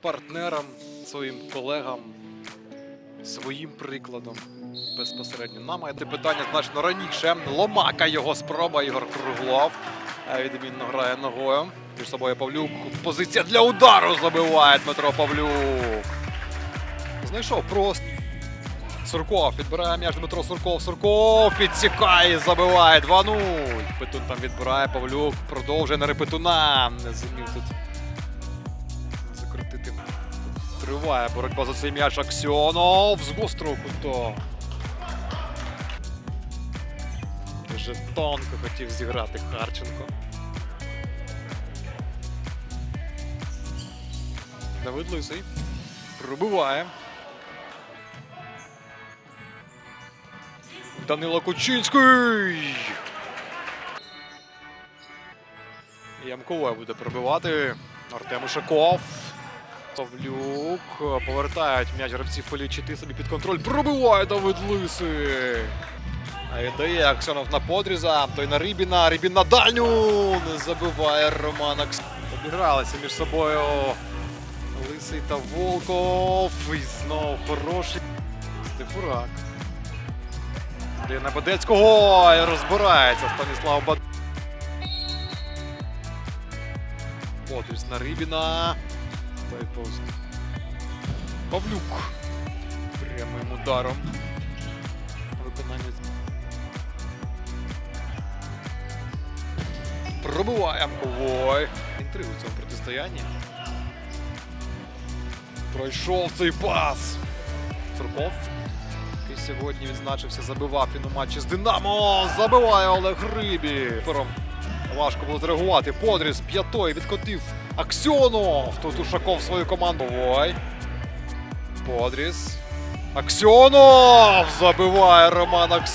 партнерам, своїм колегам, своїм прикладом безпосередньо. Нам має питання значно раніше. Ломака його спроба Ігор Круглов. Е, Відмінно грає ногою. Між собою Павлюк. Позиція для удару забиває Дмитро Павлюк. Знайшов просто. Сурков підбирає м'яч Дмитро Сурков. Сурков підсікає, забиває 2-0. Петун там відбирає Павлюк. Продовжує на репетуна. Не зумів тут закрутити. Триває боротьба за цей м'яч Аксьонов з гострого кута. Дуже тонко хотів зіграти Харченко. Давид Лисий пробиває. Данило Кучинський. Ямкове буде пробивати. Артем Ушаков. Павлюк. Повертають м'яч гравці Фелічити собі під контроль. Пробиває Давид Лисий. А віддає Аксьонов на подріза. Той на Рибіна. Рибін на дальню. Не забиває Роман Акс. Обігралися між собою. Лисий та Волков. І знов хороший. Стефурак. На Бадецького і розбирається Станіслав Бад. Подріз на Рибіна. Той. Павлюк. Прямим ударом. Виконання. Пробиває Ой. Інтригу в цьому протистоянні. Пройшов цей пас. Турков. Який сьогодні відзначився, забивав він у матчі з Динамо. Забиває Олег Рибі. Важко було зреагувати. Подріз п'ятої відкотив Аксьонов. Тут Ушаков свою команду. Ой. Подріз. Аксьонов забиває Роман Аксьонов.